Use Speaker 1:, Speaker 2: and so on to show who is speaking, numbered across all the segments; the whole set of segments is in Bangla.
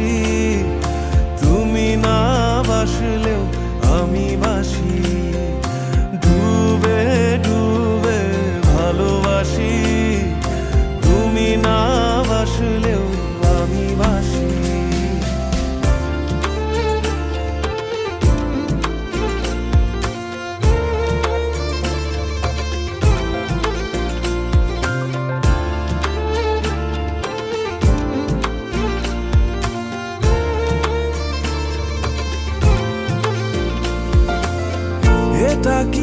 Speaker 1: ভালোবাসি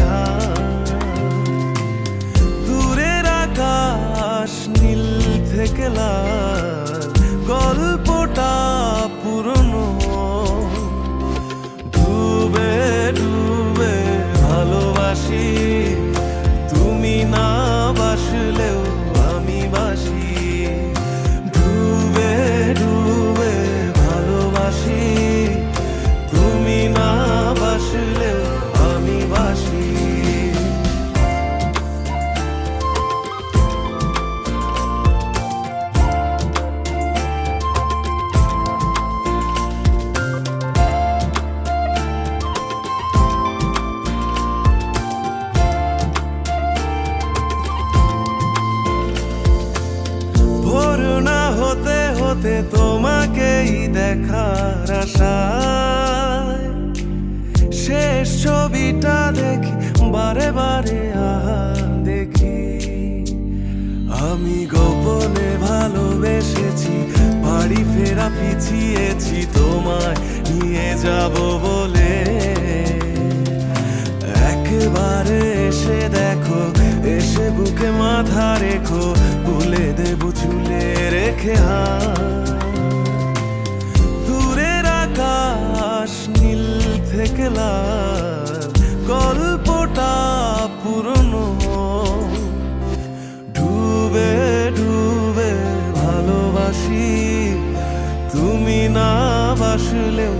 Speaker 1: হাত। দূরের আকাশ নীল থেকে লাল গল্পটা পুরনো ডুবে ডুবে ভালোবাসি হতে তোমাকেই দেখার আশায়। শেষ ছবিটা দেখি, বারে বারে দেখি। আমি গোপনে ভালোবেসেছি, বাড়ি ফেরা পিছিয়েছি, তোমায় নিয়ে যাব বলে। একবারে এসে দেখো, এসে বুকে মাথা রেখো হাত। দূরের আকাশ নীল থেকে লাল গল্পটা পুরনো ডুবে ডুবে ভালোবাসি তুমি না বাসলেও